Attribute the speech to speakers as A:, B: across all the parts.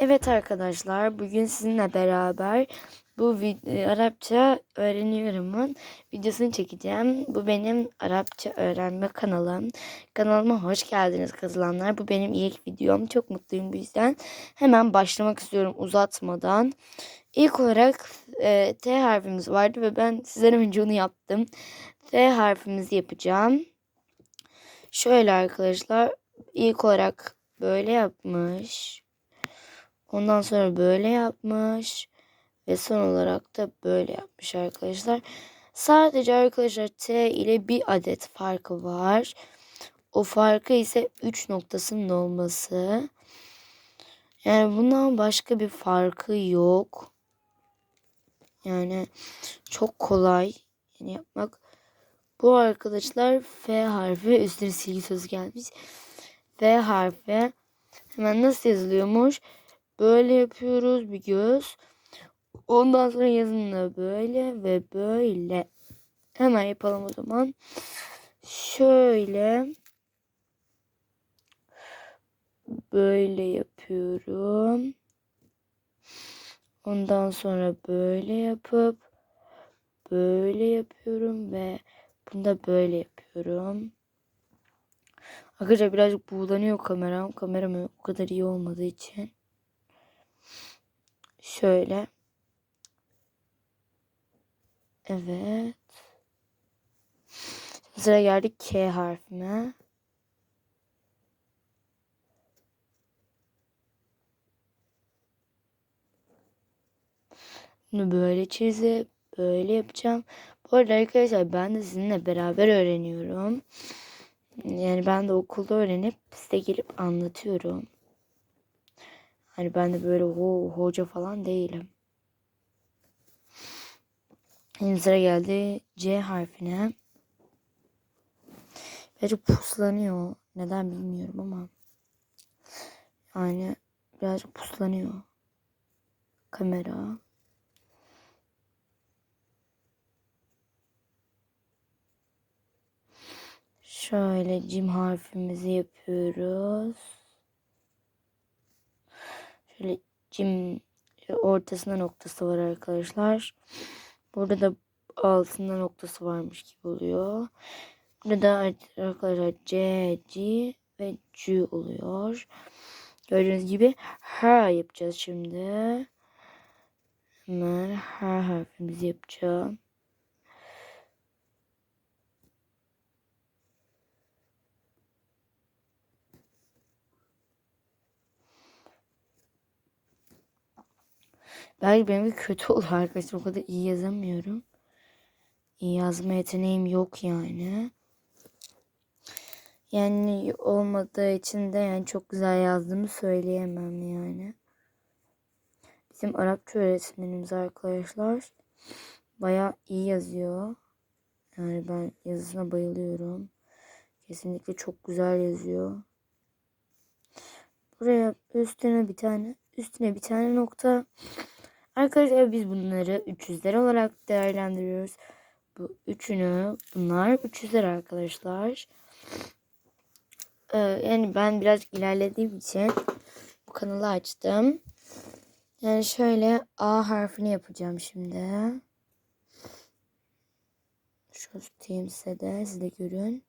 A: Evet arkadaşlar bugün sizinle beraber bu e, Arapça öğreniyorumun videosunu çekeceğim. Bu benim Arapça öğrenme kanalım. Kanalıma hoş geldiniz katılanlar. Bu benim ilk videom. Çok mutluyum bu yüzden. Hemen başlamak istiyorum uzatmadan. İlk olarak e, T harfimiz vardı ve ben sizden önce onu yaptım. T harfimizi yapacağım. Şöyle arkadaşlar ilk olarak böyle yapmış. Ondan sonra böyle yapmış. Ve son olarak da böyle yapmış arkadaşlar. Sadece arkadaşlar T ile bir adet farkı var. O farkı ise 3 noktasının olması. Yani bundan başka bir farkı yok. Yani çok kolay yani yapmak. Bu arkadaşlar F harfi üstüne silgi sözü gelmiş. F harfi hemen nasıl yazılıyormuş? Böyle yapıyoruz bir göz. Ondan sonra yazını böyle ve böyle. Hemen yapalım o zaman. Şöyle. Böyle yapıyorum. Ondan sonra böyle yapıp böyle yapıyorum ve bunu da böyle yapıyorum. Arkadaşlar birazcık buğulanıyor kameram. Kameram o kadar iyi olmadığı için. Şöyle. Evet. Sıra geldik K harfine. Bunu böyle çizip böyle yapacağım. Bu arada arkadaşlar ben de sizinle beraber öğreniyorum. Yani ben de okulda öğrenip size gelip anlatıyorum. Hani ben de böyle ho hoca falan değilim. Şimdi sıra geldi C harfine. Birazcık puslanıyor. Neden bilmiyorum ama. Yani birazcık puslanıyor. Kamera. Şöyle cim harfimizi yapıyoruz. Şöyle ortasında noktası var arkadaşlar. Burada da altında noktası varmış gibi oluyor. Burada arkadaşlar C, C ve C oluyor. Gördüğünüz gibi H yapacağız şimdi. Hemen H harfimizi yapacağım. Belki benimki kötü olur arkadaşlar. O kadar iyi yazamıyorum. İyi yazma yeteneğim yok yani. Yani olmadığı için de yani çok güzel yazdığımı söyleyemem yani. Bizim Arapça öğretmenimiz arkadaşlar baya iyi yazıyor. Yani ben yazısına bayılıyorum. Kesinlikle çok güzel yazıyor. Buraya üstüne bir tane üstüne bir tane nokta Arkadaşlar biz bunları 300'ler olarak değerlendiriyoruz. Bu üçünü bunlar 300'ler arkadaşlar. Ee, yani ben biraz ilerlediğim için bu kanalı açtım. Yani şöyle A harfini yapacağım şimdi. Şu tutayım de siz de görün.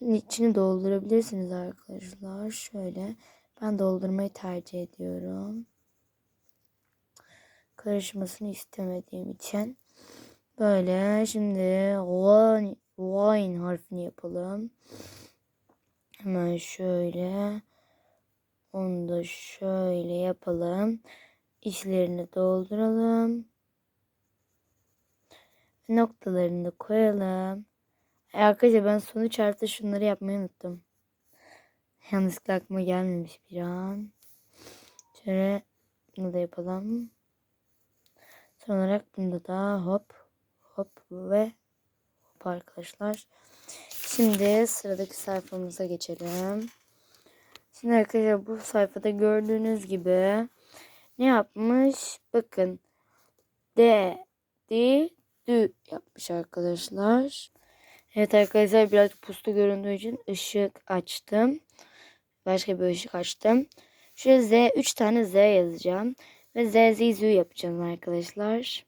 A: Bunun içini doldurabilirsiniz arkadaşlar. Şöyle ben doldurmayı tercih ediyorum karışmasını istemediğim için böyle şimdi wine, wine harfini yapalım. Hemen şöyle onu da şöyle yapalım. İçlerini dolduralım. Noktalarını da koyalım. Arkadaşlar ben sonuç artı şunları yapmayı unuttum. Yanlışlıkla aklıma gelmemiş bir an. Şöyle bunu da yapalım. Son olarak bunda da hop hop ve hop arkadaşlar. Şimdi sıradaki sayfamıza geçelim. Şimdi arkadaşlar bu sayfada gördüğünüz gibi ne yapmış? Bakın D, D, D yapmış arkadaşlar. Evet arkadaşlar biraz puslu göründüğü için ışık açtım. Başka bir ışık açtım. Şuraya Z 3 tane Z yazacağım. Ve Z Z Z yapacağım arkadaşlar.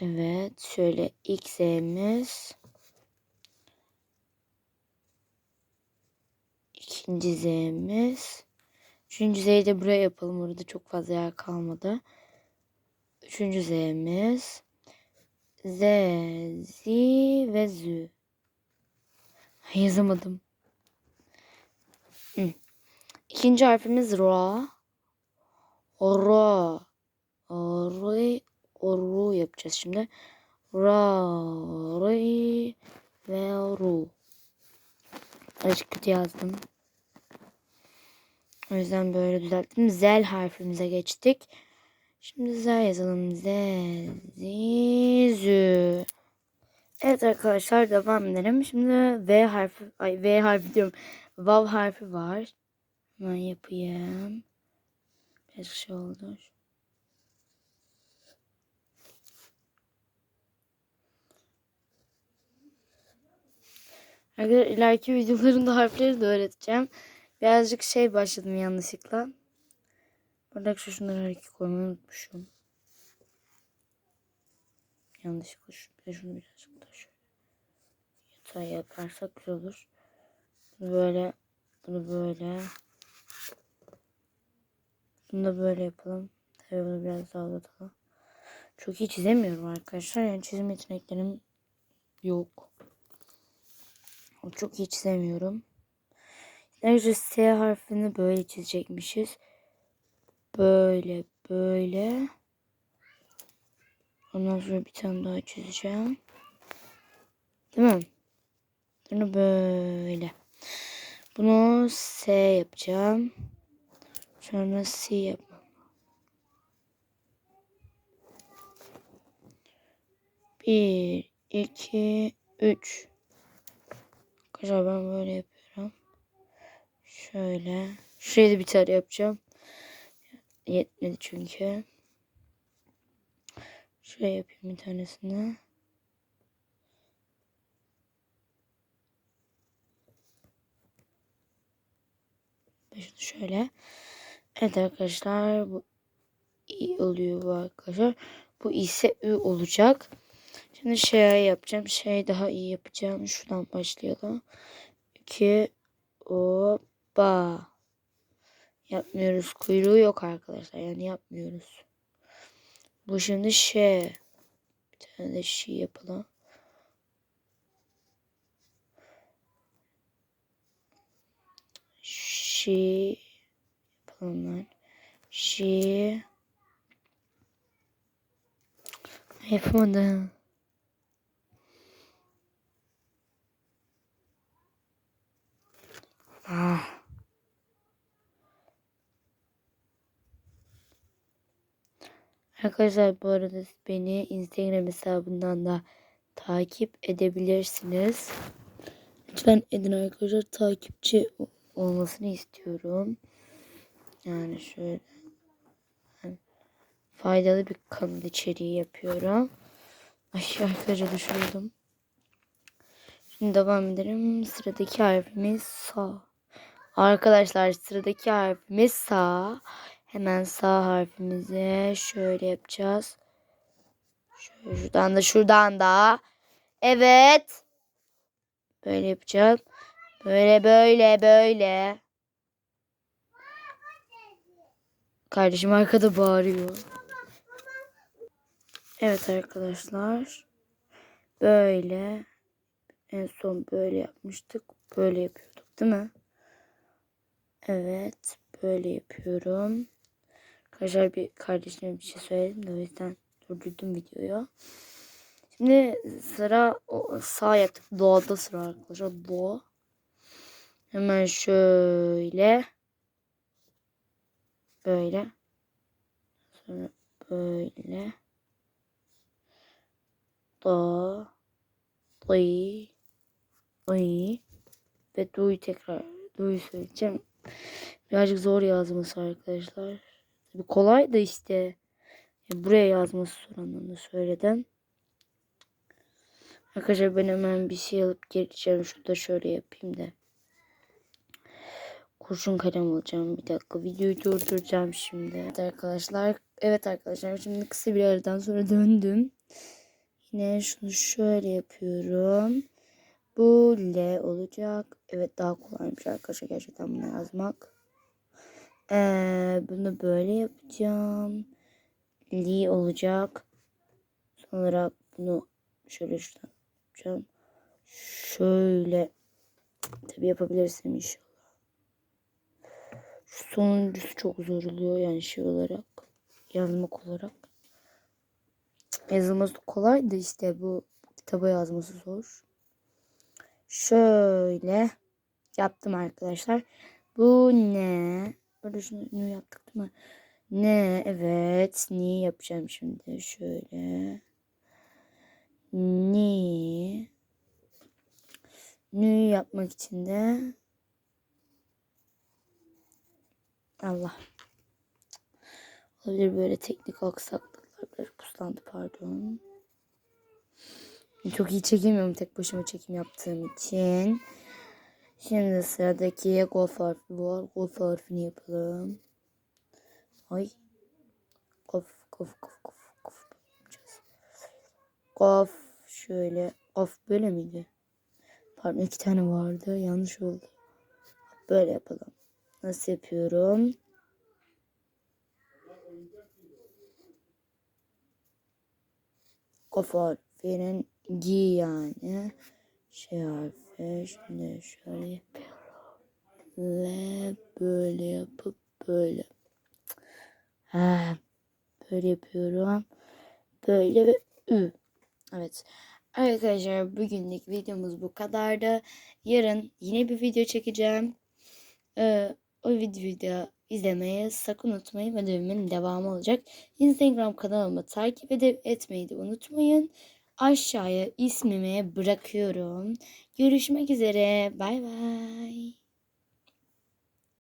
A: Evet. Şöyle ilk Z'miz. İkinci Z'miz. Üçüncü Z'yi de buraya yapalım. Orada çok fazla yer kalmadı. Üçüncü Z'miz. Z, Z ve Z. Yazamadım. İkinci harfimiz Ra. Ra. Ra. Oru yapacağız şimdi. Ra. Ri. Ve Ru. Azıcık kötü yazdım. O yüzden böyle düzelttim. Zel harfimize geçtik. Şimdi Z yazalım. Z, Z, Z. Evet arkadaşlar devam edelim. Şimdi V harfi, ay V harfi diyorum. Vav harfi var. Hemen yapayım. Biraz şey oldu. Arkadaşlar ileriki videolarımda harfleri de öğreteceğim. Birazcık şey başladım yanlışlıkla. Burada şu şunları hareket koymayı unutmuşum. Yanlışlıkla şu, bir de şunu birazcık da şöyle yatağa yaparsak güzel olur. Böyle, bunu böyle. Bunu da böyle yapalım. Tabii bunu biraz daha uzatalım. Çok iyi çizemiyorum arkadaşlar. Yani çizim yeteneklerim yok. Çok iyi çizemiyorum. Ayrıca S harfini böyle çizecekmişiz. Böyle böyle. Ondan sonra bir tane daha çizeceğim. Değil mi? Bunu böyle. Bunu S yapacağım. Sonra C yapmam. Bir, iki, üç. Arkadaşlar ben böyle yapıyorum. Şöyle. Şuraya da bir tane yapacağım. Yetmedi çünkü. Şuraya yapayım bir tanesini. Şunu şöyle. Evet arkadaşlar bu i oluyor bu arkadaşlar. Bu ise ü olacak. Şimdi şey yapacağım. Şey daha iyi yapacağım. Şuradan başlayalım. 2 Oba. Yapmıyoruz. Kuyruğu yok arkadaşlar. Yani yapmıyoruz. Bu şimdi şey. Bir tane de şey yapalım. Şey lan. Şey yapamadım. Ah. Arkadaşlar bu arada beni Instagram hesabından da takip edebilirsiniz. Lütfen edin arkadaşlar takipçi olmasını istiyorum. Yani şöyle ben faydalı bir kanal içeriği yapıyorum. Ay arkadaşlar düşürdüm. Şimdi devam edelim. Sıradaki harfimiz sağ. Arkadaşlar sıradaki harfimiz sağ. Hemen sağ harfimize şöyle yapacağız. Şöyle şuradan da şuradan da. Evet. Böyle yapacağım. Böyle böyle böyle. Kardeşim arkada bağırıyor. Evet arkadaşlar. Böyle. En son böyle yapmıştık. Böyle yapıyorduk değil mi? Evet. Böyle yapıyorum. Arkadaşlar bir kardeşime bir şey söyledim de o yüzden durdurdum videoyu. Şimdi sıra sağ yaptık. Doğada sıra arkadaşlar. Doğa. Hemen şöyle. Böyle. Sonra böyle. Do. Doy. Doy. Ve do'yu tekrar do'yu söyleyeceğim. Birazcık zor yazması arkadaşlar. Tabii kolay da işte. Buraya yazması anlamda söyledim. Arkadaşlar ben hemen bir şey alıp geleceğim. Şurada şöyle yapayım da. Kurşun kalem alacağım. Bir dakika videoyu durduracağım şimdi. Evet arkadaşlar. Evet arkadaşlar şimdi kısa bir aradan sonra döndüm. Yine şunu şöyle yapıyorum. Bu L olacak. Evet daha kolaymış arkadaşlar gerçekten bunu yazmak. Ee, bunu böyle yapacağım. Li olacak. Sonra bunu şöyle şuradan yapacağım. Şöyle. Tabi yapabilirsin inşallah. Sonuncusu çok zor oluyor yani şey olarak. Yazmak olarak. Yazılması kolay da işte bu kitaba yazması zor. Şöyle yaptım arkadaşlar. Bu ne? Böyle şunu yaptık değil mi? Ne? Evet. Ni yapacağım şimdi. Şöyle. Ni. Ni yapmak için de Allah. Olabilir böyle teknik aksaklıklar. Puslandı pardon. Çok iyi çekemiyorum tek başıma çekim yaptığım için. Şimdi sıradaki golf harfi var. Golf harfini yapalım. Ay. Golf, golf, golf, golf, golf. Golf şöyle. Golf böyle miydi? Pardon iki tane vardı. Yanlış oldu. Böyle yapalım. Nasıl yapıyorum? Golf harfinin G yani. Şey harfi. Şimdi şöyle yapıyorum. L böyle yapıp böyle. Ha, böyle yapıyorum. Böyle ve Ü. Evet. Arkadaşlar bugünlük videomuz bu kadardı. Yarın yine bir video çekeceğim. Ee, o videoyu izlemeyi sakın unutmayın. Ödevimin devamı olacak. Instagram kanalımı takip edip etmeyi de unutmayın. Aşağıya ismimi bırakıyorum. Görüşmek üzere. Bay bay.